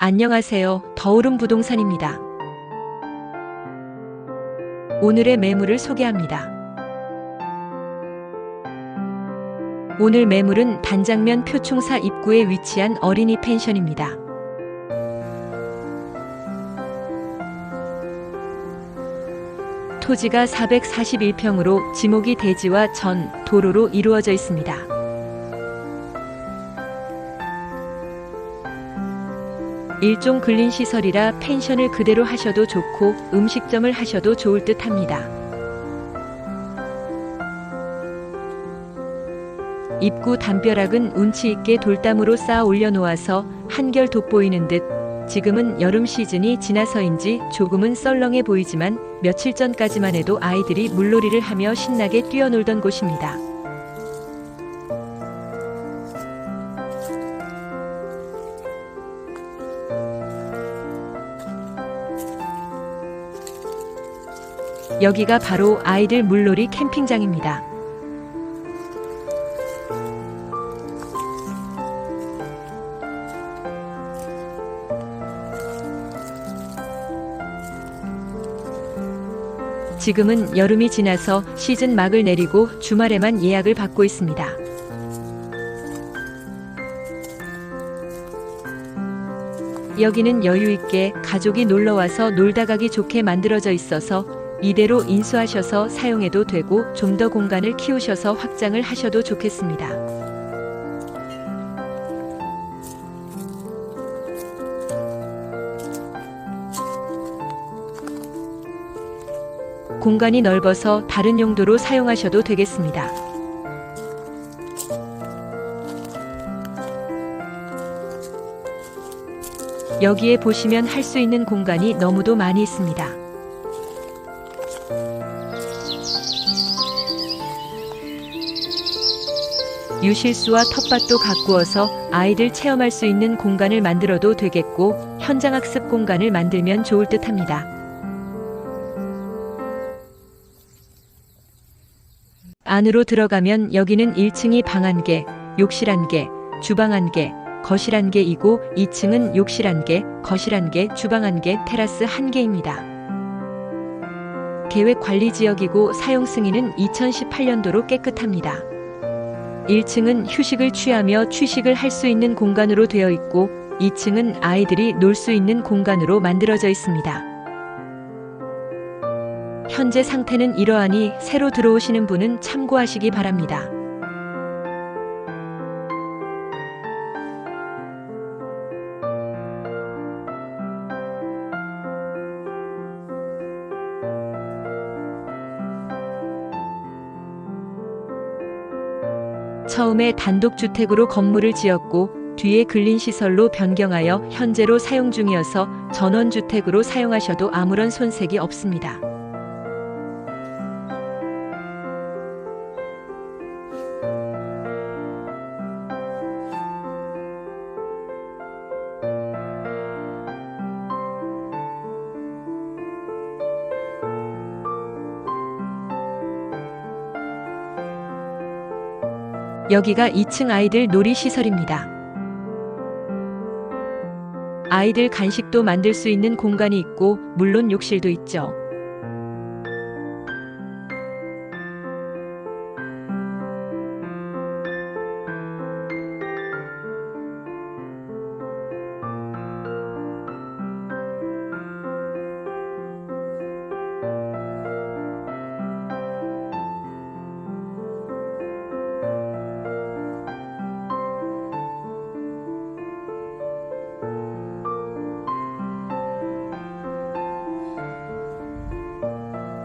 안녕하세요. 더우름 부동산입니다. 오늘의 매물을 소개합니다. 오늘 매물은 단장면 표충사 입구에 위치한 어린이 펜션입니다. 토지가 441평으로 지목이 대지와 전, 도로로 이루어져 있습니다. 일종 근린 시설이라 펜션을 그대로 하셔도 좋고 음식점을 하셔도 좋을 듯 합니다. 입구 담벼락은 운치 있게 돌담으로 쌓아 올려놓아서 한결 돋보이는 듯 지금은 여름 시즌이 지나서인지 조금은 썰렁해 보이지만 며칠 전까지만 해도 아이들이 물놀이를 하며 신나게 뛰어놀던 곳입니다. 여기가 바로 아이들 물놀이 캠핑장입니다. 지금은 여름이 지나서 시즌 막을 내리고 주말에만 예약을 받고 있습니다. 여기는 여유 있게 가족이 놀러 와서 놀다 가기 좋게 만들어져 있어서 이대로 인수하셔서 사용해도 되고 좀 더 공간을 키우셔서 확장을 하셔도 좋겠습니다. 공간이 넓어서 다른 용도로 사용하셔도 되겠습니다. 여기에 보시면 할 수 있는 공간이 너무도 많이 있습니다. 유실수와 텃밭도 가꾸어서 아이들 체험할 수 있는 공간을 만들어도 되겠고 현장학습 공간을 만들면 좋을 듯 합니다. 안으로 들어가면 여기는 1층이 방 한 개, 욕실 한 개, 주방 한 개, 거실 한 개이고 2층은 욕실 한 개, 거실 한 개, 주방 한 개, 테라스 한 개입니다. 계획 관리 지역이고 사용 승인은 2018년도로 깨끗합니다. 1층은 휴식을 취하며 취식을 할 수 있는 공간으로 되어 있고 2층은 아이들이 놀 수 있는 공간으로 만들어져 있습니다. 현재 상태는 이러하니 새로 들어오시는 분은 참고하시기 바랍니다. 처음에 단독주택으로 건물을 지었고 뒤에 근린시설로 변경하여 현재로 사용 중이어서 전원주택으로 사용하셔도 아무런 손색이 없습니다. 여기가 2층 아이들 놀이시설입니다. 아이들 간식도 만들 수 있는 공간이 있고, 물론 욕실도 있죠.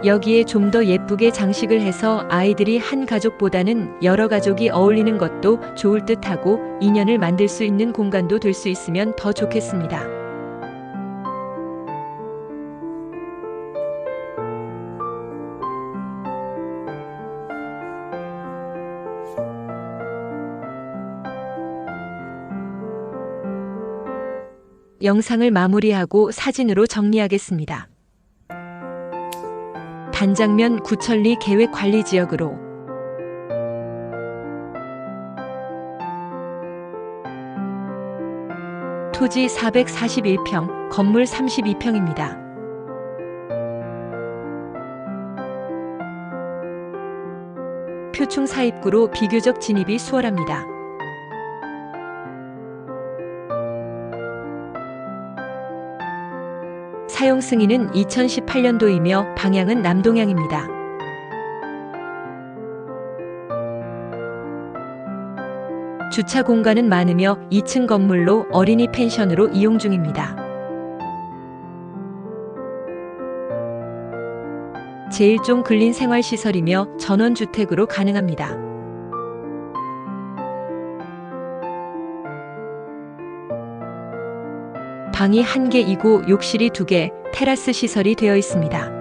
여기에 좀 더 예쁘게 장식을 해서 아이들이 한 가족보다는 여러 가족이 어울리는 것도 좋을 듯 하고 인연을 만들 수 있는 공간도 될 수 있으면 더 좋겠습니다. 영상을 마무리하고 사진으로 정리하겠습니다. 단장면 구천리 계획 관리 지역으로 토지 441평, 건물 32평입니다. 표충 사입구로 비교적 진입이 수월합니다. 사용 승인은 2018년도이며 방향은 남동향입니다. 주차 공간은 많으며 2층 건물로 어린이 펜션으로 이용 중입니다. 제1종 근린 생활시설이며 전원주택으로 가능합니다. 방이 1개이고 욕실이 2개, 테라스 시설이 되어 있습니다.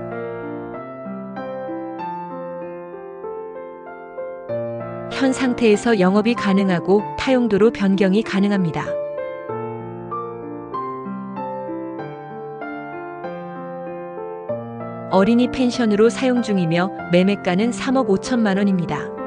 현 상태에서 영업이 가능하고 타용도로 변경이 가능합니다. 어린이 펜션으로 사용 중이며 매매가는 3억 5천만 원입니다.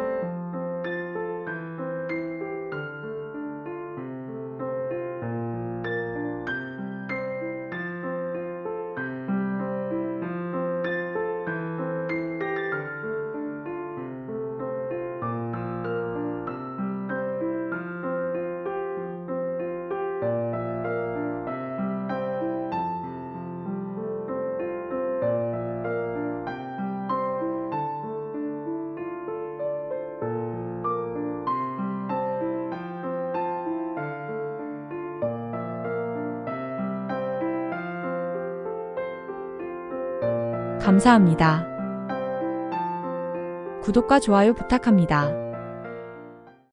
감사합니다. 구독과 좋아요 부탁합니다.